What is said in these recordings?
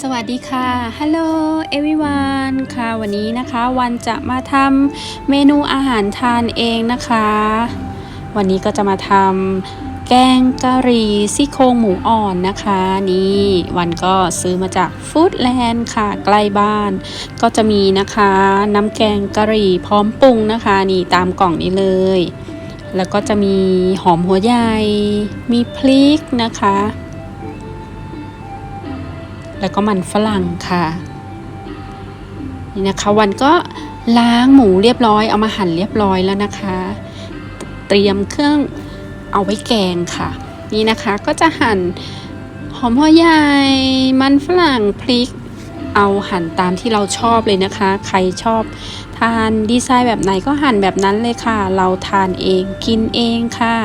สวัสดีค่ะฮัลโหล everyone ค่ะ วันนี้นะคะวันจะมาทำเมนูอาหารทานเองนะคะ วันนี้ก็จะมาทำแกงกะหรี่ซี่โครงหมูอ่อนนะคะ นี่วันก็ซื้อมาจากฟู้ดแลนด์ค่ะ ใกล้บ้าน ก็จะมีนะคะ น้ำแกงกะหรี่พร้อมปรุงนะคะ นี่ตามกล่องนี้เลย แล้วก็จะมีหอมหัวใหญ่ มีพริกนะคะ แล้วก็มันฝรั่งค่ะนี่นะคะวันก็ล้างหมูเรียบร้อยเอามาหั่นเรียบร้อยแล้วนะคะ เตรียมเครื่องเอาไว้แกงค่ะ นี่นะคะก็จะหั่นหอมหัวใหญ่มันฝรั่งพริก เอาหั่นตามที่เราชอบเลยนะคะ ใครชอบทานดีไซน์แบบไหนก็หั่นแบบนั้นเลยค่ะ เราทานเองกินเองค่ะ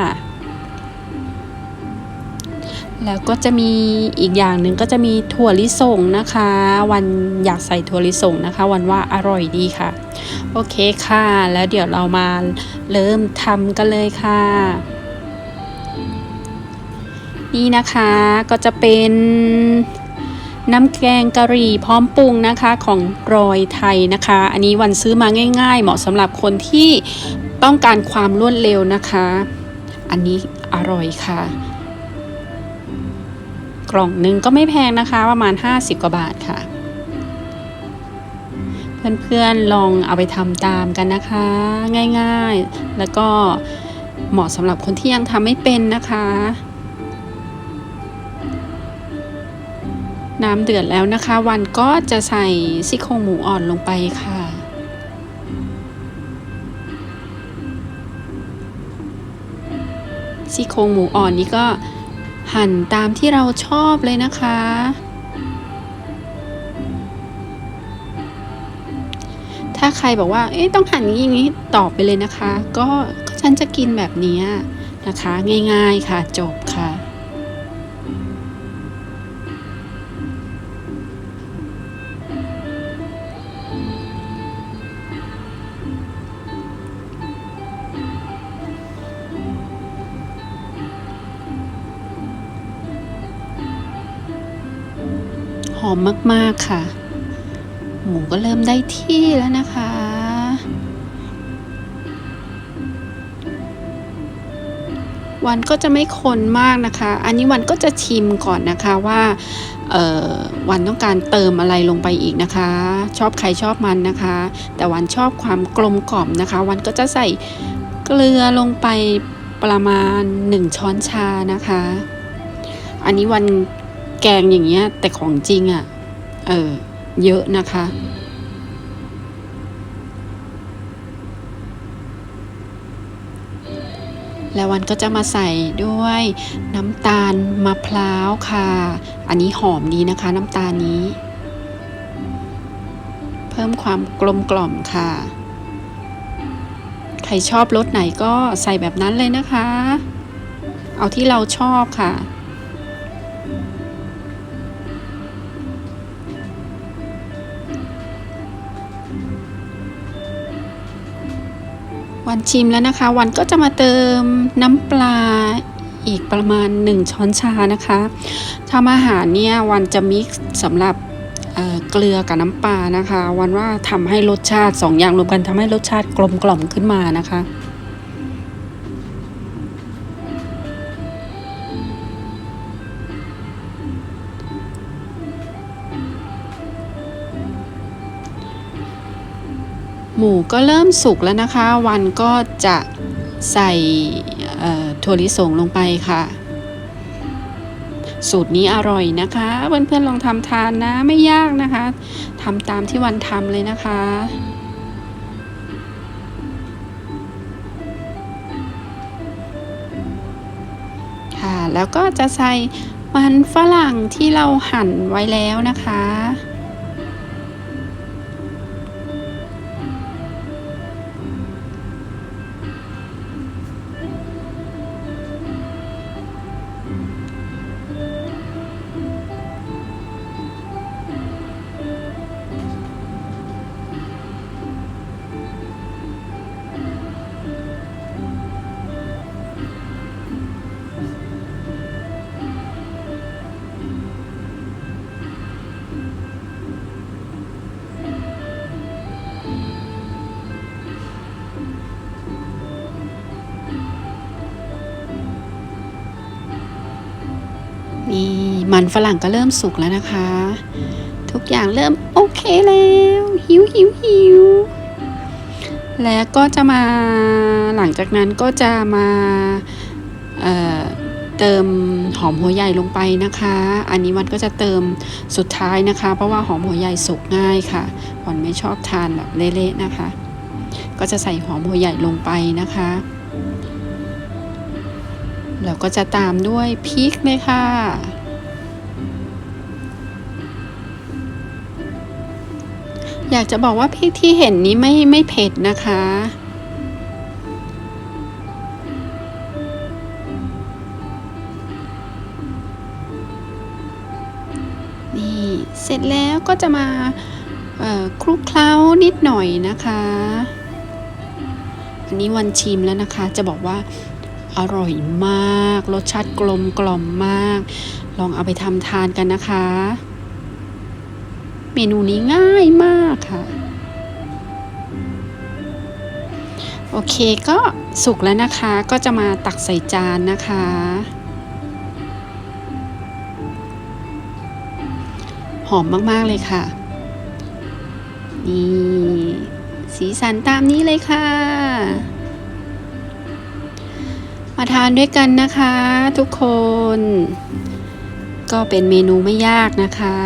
แล้วก็จะมีอีกอย่างหนึ่งก็จะมีถั่วลิสงนะคะ วันอยากใส่ถั่วลิสงนะคะ วันว่าอร่อยดีค่ะ โอเคค่ะ แล้วเดี๋ยวเรามาเริ่มทำกันเลยค่ะ นี่นะคะก็จะเป็นน้ำแกงกะหรี่พร้อมปรุงนะคะของรอยไทยนะคะ อันนี้วันซื้อมาง่าย ๆ เหมาะสำหรับคนที่ต้องการความรวดเร็วนะคะ อันนี้อร่อยค่ะ กล่องหนึ่งก็ไม่แพงนะคะ ประมาณ 50 กว่าบาทค่ะ เพื่อนๆลองเอาไปทำตามกันนะคะ ง่ายๆ แล้วก็เหมาะสำหรับคนที่ยังทำไม่เป็นนะคะ น้ำเดือดแล้วนะคะ วันก็จะใส่ซี่โครงหมูอ่อนลงไปค่ะซี่โครงหมูอ่อนนี้ก็ หั่นตามที่เราชอบเลยนะคะ ถ้าใครบอกว่า เอ๊ะ ต้องหั่นอย่างนี้อย่างนี้ตอบไปเลยนะคะ ก็ฉันจะกินแบบนี้นะคะ ง่ายๆค่ะ จบค่ะ อมมากๆค่ะ หมูก็เริ่มได้ที่แล้วนะคะ วันก็จะไม่คนมากนะคะ อันนี้วันก็จะชิมก่อนนะคะว่าวันต้องการเติมอะไรลงไปอีกนะคะ ชอบใครชอบมันนะคะ แต่วันชอบความกลมกล่อมนะคะ วันก็จะใส่เกลือลงไปประมาณ 1 ช้อนชานะคะ อันนี้วัน แกงอย่างเงี้ย แต่ของจริงอะ่ะ เออ เยอะนะคะ แล้ววันก็จะมาใส่ด้วยน้ำตาลมะพร้าวค่ะ อันนี้หอมดีนะคะ น้ำตาลนี้ เพิ่มความกลมกล่อมค่ะ ใครชอบรสไหนก็ใส่แบบนั้นเลยนะคะ เอาที่เราชอบค่ะ วันชิมแล้วนะคะ วันก็จะมาเติมน้ำปลาอีกประมาณ 1 ช้อนชานะคะทำอาหารเนี่ยวันจะมิกซ์สำหรับเเกลือกับน้ำปลานะคะ วันว่าทำให้รสชาติสองอย่างรวมกันทำให้รสชาติกลมกล่อมขึ้นมานะคะ หมูก็เริ่มสุกแล้วนะคะ วันก็จะใส่ถั่วลิสงลงไปค่ะ สูตรนี้อร่อยนะคะ เพื่อนๆลองทำทานนะไม่ยากนะคะทำตามที่วันทำเลยนะคะค่ะแล้วก็จะใส่มันฝรั่งที่เราหั่นไว้แล้วนะคะ มันฝรั่งก็เริ่มสุกแล้วนะคะ ทุกอย่างเริ่มโอเคแล้ว หิวหิวหิวแล้วก็จะมาหลังจากนั้นก็จะมาเเติมหอมหัวใหญ่ลงไปนะคะ อันนี้วันก็จะเติมสุดท้ายนะคะ เพราะว่าหอมหัวใหญ่สุกง่ายค่ะวันไม่ชอบทานแบบเละๆนะคะ ก็จะใส่หอมหัวใหญ่ลงไปนะคะ แล้วก็จะตามด้วยพริกเลยค่ะ อยากจะบอกว่าพริกที่เห็นนี้ไม่ไม่เผ็ดนะคะ นี่เสร็จแล้วก็จะมาคลุกเคล้านิดหน่อยนะคะ อันนี้วันชิมแล้วนะคะจะบอกว่า อร่อยมาก รสชาติกลมกล่อมมาก ลองเอาไปทำทานกันนะคะ เมนูนี้ง่ายมากค่ะ โอเคก็สุกแล้วนะคะก็จะมาตักใส่จานนะคะหอมมากๆเลยค่ะ นี่ สีสันตามนี้เลยค่ะ มาทานด้วยกันนะคะทุกคน ก็เป็นเมนูไม่ยากนะคะ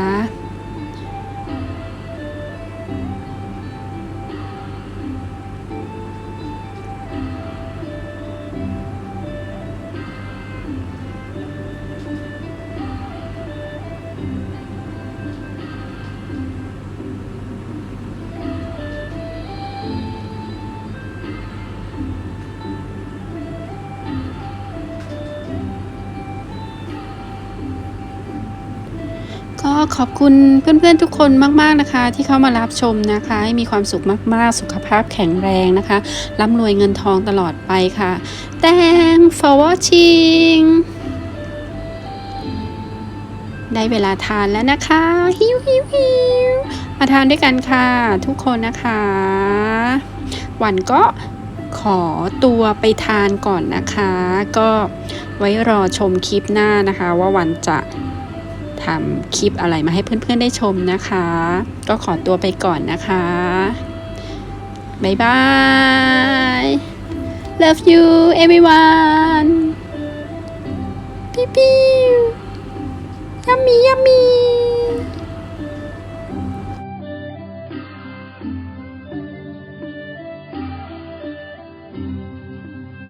ขอบคุณเพื่อนๆทุกคนมากๆนะคะ ที่เข้ามารับชมนะคะให้มีความสุขมากๆ สุขภาพแข็งแรงนะคะร่ำรวยเงินทองตลอดไปค่ะ Thanks for watching ได้เวลาทานแล้วนะคะ หิวหิวหิวมาทานด้วยกันค่ะ ทุกคนนะคะ วันก็ขอตัวไปทานก่อนนะคะ ก็ไว้รอชมคลิปหน้านะคะ ว่าวันจะ ทำคลิปอะไรมาให้เพื่อนๆได้ชมนะคะ ก็ขอตัวไปก่อนนะคะ บ๊ายบาย love you everyone ปิ๊วปิ๊วยัมมี่ยัมมี่